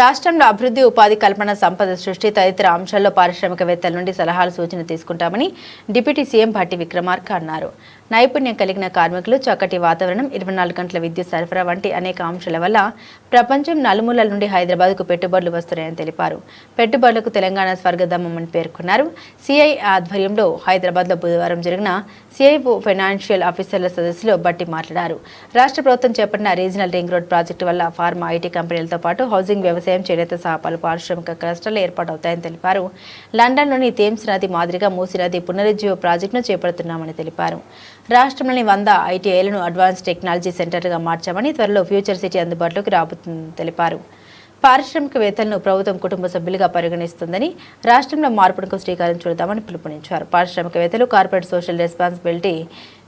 రాష్ట్రంలో అభివృద్ధి ఉపాధి కల్పన సంపద సృష్టి తదితర అంశాల్లో పారిశ్రామికవేత్తల నుండి సలహాలు సూచన తీసుకుంటామని డిప్యూటీ సీఎం భట్టి విక్రమార్క అన్నారు. నైపుణ్యం కలిగిన కార్మికులు చక్కటి వాతావరణం ఇరవై నాలుగు గంటల విద్యుత్ సరఫరా వంటి అనేక అంశాల వల్ల ప్రపంచం నలుమూలల నుండి హైదరాబాద్కు పెట్టుబడులు వస్తున్నాయని తెలిపారు. పెట్టుబడులకు తెలంగాణ స్వర్గధామమని పేర్కొన్నారు. సిఐ ఆధ్వర్యంలో హైదరాబాద్లో బుధవారం జరిగిన సిఐఓ ఫైనాన్షియల్ ఆఫీసర్ల సదస్సులో బట్టి మాట్లాడారు. రాష్ట్ర ప్రభుత్వం చేపట్టిన రీజనల్ రింగ్ రోడ్ ప్రాజెక్టు వల్ల ఫార్మా ఐటీ కంపెనీలతో పాటు హౌసింగ్ వ్యవసాయం చేనేత సహా పలు పారిశ్రామిక క్లస్టర్లు ఏర్పాటవుతాయని తెలిపారు. లండన్లోని థేమ్స్ నది మాదిరిగా మూసీ నది పునరుజ్జీవ ప్రాజెక్టును చేపడుతున్నామని తెలిపారు. రాష్ట్రంలోని వంద ఐటీఐలను అడ్వాన్స్ టెక్నాలజీ సెంటర్గా మార్చామని త్వరలో ఫ్యూచర్ సిటీ అందుబాటులోకి రాబోతుందని తెలిపారు. పారిశ్రామికవేత్తలను ప్రభుత్వం కుటుంబ సభ్యులుగా పరిగణిస్తుందని రాష్ట్రంలో మార్పునకు శ్రీకారం చుడతామని పిలుపునిచ్చారు. పారిశ్రామికవేత్తలు కార్పొరేట్ సోషల్ రెస్పాన్సిబిలిటీ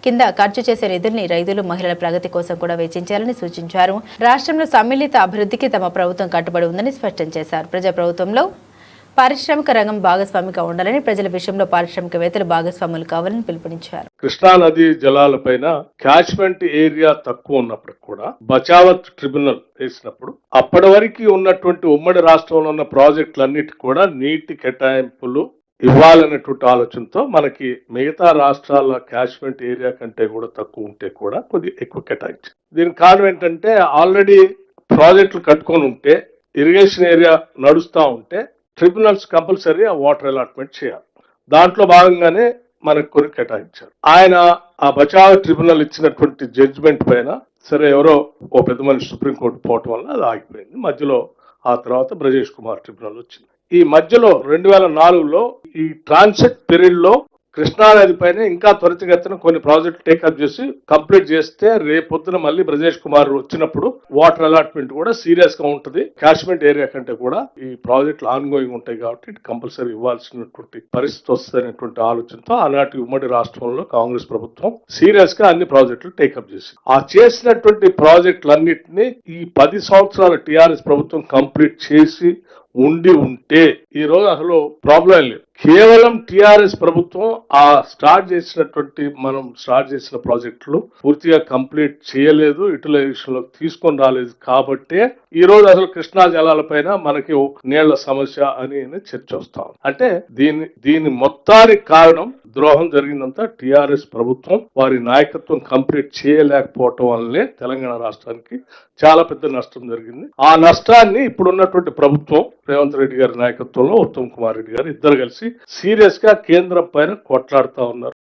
కింద ఖర్చు చేసే నిధుల్ని రైతులు మహిళల ప్రగతి కోసం కూడా వెచ్చించాలని సూచించారు. రాష్ట్రంలో సమ్మిళిత అభివృద్ధికి తమ ప్రభుత్వం కట్టుబడి ఉందని స్పష్టం చేశారు. ప్రజా ప్రభుత్వంలో పారిశ్రామిక రంగం భాగస్వామిగా ఉండాలని ప్రజల విషయంలో పారిశ్రామికవేత్తలు భాగస్వాములు కావాలని పిలుపునిచ్చారు. కృష్ణా నది జలాలపైన క్యాచ్మెంట్ ఏరియా తక్కువ ఉన్నప్పటికి కూడా బచావత్ ట్రిబ్యునల్ వేసినప్పుడు అప్పటి వరకు ఉన్నటువంటి ఉమ్మడి రాష్ట్రంలో ఉన్న ప్రాజెక్టులన్నిటి కూడా నీటి కేటాయింపులు ఇవ్వాలనేటువంటి ఆలోచనతో మనకి మిగతా రాష్ట్రాల క్యాచ్మెంట్ ఏరియా కంటే కూడా తక్కువ ఉంటే కూడా కొద్ది ఎక్కువ కేటాయించి దీనికి కారణం ఏంటంటే ఆల్రెడీ ప్రాజెక్టులు కట్టుకొని ఉంటే ఇరిగేషన్ ఏరియా నడుస్తూ ఉంటే ట్రిబ్యునల్స్ కంపల్సరీ ఆ వాటర్ అలాట్మెంట్ చేయాలి. దాంట్లో భాగంగానే మనకు కొన్ని కేటాయించారు. ఆయన ఆ బచావ్ ట్రిబ్యునల్ ఇచ్చినటువంటి జడ్జిమెంట్ పైన సరే ఎవరో ఓ పెద్ద మనిషి సుప్రీంకోర్టు పోవటం వల్ల అది ఆగిపోయింది. మధ్యలో ఆ తర్వాత బ్రజేష్ కుమార్ ట్రిబ్యునల్ వచ్చింది. ఈ మధ్యలో రెండు వేల నాలుగులో ఈ ట్రాన్సిట్ పీరియడ్లో కృష్ణానది పైన ఇంకా త్వరితగతిన కొన్ని ప్రాజెక్టులు టేకప్ చేసి కంప్లీట్ చేస్తే రేపొద్దున మళ్ళీ బ్రజేష్ కుమార్ వచ్చినప్పుడు వాటర్ అలాట్మెంట్ కూడా సీరియస్గా ఉంటుంది. కాశ్మీర్ ఏరియా కంటే కూడా ఈ ప్రాజెక్టులు ఆన్ గోయింగ్ ఉంటాయి కాబట్టి కంపల్సరీ ఇవ్వాల్సినటువంటి పరిస్థితి వస్తుందనేటువంటి ఆలోచనతో ఆనాటి ఉమ్మడి రాష్ట్రంలో కాంగ్రెస్ ప్రభుత్వం సీరియస్గా అన్ని ప్రాజెక్టులు టేకప్ చేసింది. ఆ చేసినటువంటి ప్రాజెక్టులన్నింటినీ ఈ పది సంవత్సరాల టిఆర్ఎస్ ప్రభుత్వం కంప్లీట్ చేసి ఉండి ఉంటే ఈ రోజు అసలు ప్రాబ్లం లేదు. కేవలం టిఆర్ఎస్ ప్రభుత్వం ఆ స్టార్ట్ చేసినటువంటి మనం స్టార్ట్ చేసిన ప్రాజెక్టులు పూర్తిగా కంప్లీట్ చేయలేదు యూటిలైజేషన్లో తీసుకొని రాలేదు కాబట్టే ఈ రోజు అసలు కృష్ణా జలాలపైన మనకి నీళ్ళ సమస్య అని చర్చ వస్తాం అంటే దీని దీని మొత్తానికి కారణం ద్రోహం జరిగిందంతా టిఆర్ఎస్ ప్రభుత్వం. వారి నాయకత్వం కంప్లీట్ చేయలేకపోవటం వల్లనే తెలంగాణ రాష్ట్రానికి చాలా పెద్ద నష్టం జరిగింది. ఆ నష్టాన్ని ఇప్పుడు ఉన్నటువంటి ప్రభుత్వం రేవంత్ రెడ్డి గారి నాయకత్వంలో ఉత్తమ్ కుమార్ రెడ్డి గారు ఇద్దరు కలిసి సీరియస్గా కేంద్రం పైన కొట్లాడుతా ఉన్నారు.